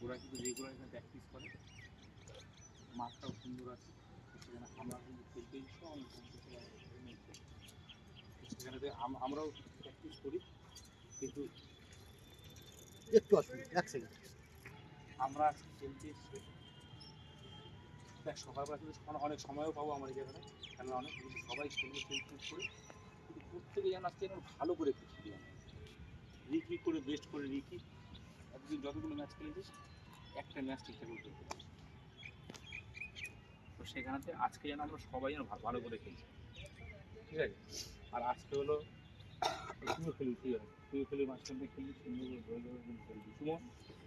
ওরা কিন্তু রেগুলার এখানে প্র্যাকটিস করে। মাঠটাও সুন্দর আছে। সেখানে আমরা কিন্তু খেলতে অনেক সেখানে আমরাও প্র্যাকটিস করি কিন্তু একটু আসুন এক সেকেন্ড আমরা খেলতে দেখ সকালবেলা কিন্তু অনেক- সময়ও পাবো আমার জায়গাটা খেলা অনেক কিন্তু সবাই খেলবে খেলতে করে কিন্তু প্রত্যেকে যেন আজকে ভালো করে আমরা রিকি করে বেস্ট করে রিকি এতদিন যতগুলো ম্যাচ খেলেছিস, একটা ম্যাচ ঠিকঠাক করে খেলতে পারিস। তো সেখানেতে আজকে যেন আমরা সবাই যেন ভালো করে খেলছি। ঠিক আছে? আর আজকে হলো, তুইও খেলি, ঠিক আছে? তুইও খেলি, মাঝখান থেকে খেলি সুন্দর করে ধরে ধরে খেলবি সুমন,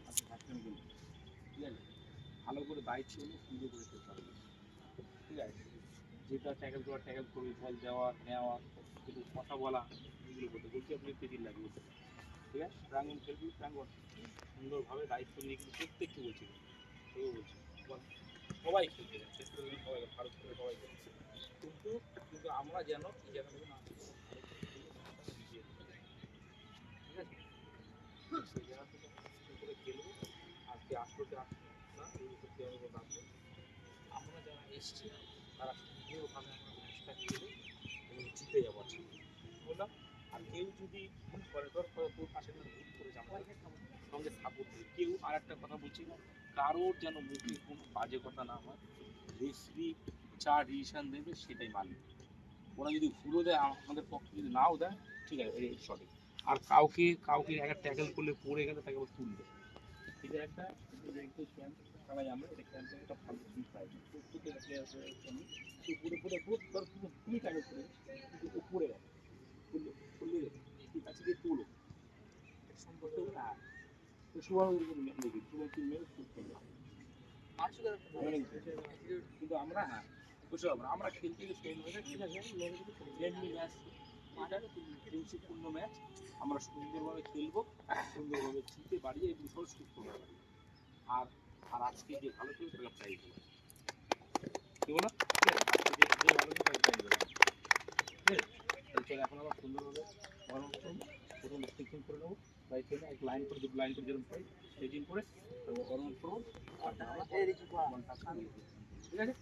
আজকে মাঝখানে খেলবি ঠিক আছে? ভালো করে বাইক ছিল সুন্দর করে খেলতে হবে। ঠিক আছে? যেটা ট্যাকেল করা ট্যাকেল করবি বল দেওয়া, নেওয়া কিন্তু কথা বলা, এগুলো করতে বলছি আপনি পেটির লাগবে? ঠিক আছে? প্রাঙ্গন খেলবি প্রাঙ্গন সুন্দরভাবে দায়িত্ব নিয়ে কিন্তু প্রত্যেককে বলছি কেউ বলছি। সবাই পর্যন্ত সবাই ভারত করে সবাই খেলছে কিন্তু কিন্তু আমরা যেন এই জায়গাটাকে না। ঠিক আছে? সেই জায়গা থেকে করে খেলব আজকে আসতে আসব না? এই করতে হবে আমরা যারা এসছি, তারা সুন্দরভাবে আমরা ম্যাচটা খেলে এবং জিতে যাব আজকে বললাম আর কেউ যদি করে, ধর তোর- পাশে ধর ভুল করে আমার সঙ্গে সাপোর্ট দিই কেউ আর একটা কথা বলছি কারোর যেন মুখে কোনো বাজে কথা না হয় রেফারি যা ডিসিশন দেবে সেটাই মানবে ওরা যদি ভুলও দেয় আমাদের পক্ষে যদি নাও দেয়, ঠিক আছে, এই সঠিক আর কাউকে কাউকে একটা ট্যাকেল করলে পড়ে গেলে তাকে আবার তুলবে। এটা একটা আমরা, এটা ক্যাম্পে একটা ভালো জিনিস পাই। প্রত্যেকটা প্লেয়ার জন্য তো পুরো পুরো পুরো ধর পুরো তুমি ট্যাকেল করে কিন্তু ও পড়ে গেল তুললে তুললে ঠিক আছে গিয়ে তুলো এটা সম্পর্কে না তো সুবাহ দেখি সুবাহ তিন মেরে করতে হবে কিন্তু আমরা হ্যাঁ আমরা খেলতে ঠিক আছে ম্যাচ আমরা সুন্দরভাবে খেলব সুন্দরভাবে জিতে বাড়িয়ে এবং সব সুস্থ হয়ে আর আর আজকে যে ভালো খেলবে। তাকে প্রাইজ এখন আবার সুন্দরভাবে গরম প্রথম করে নেব ঠিক আছে?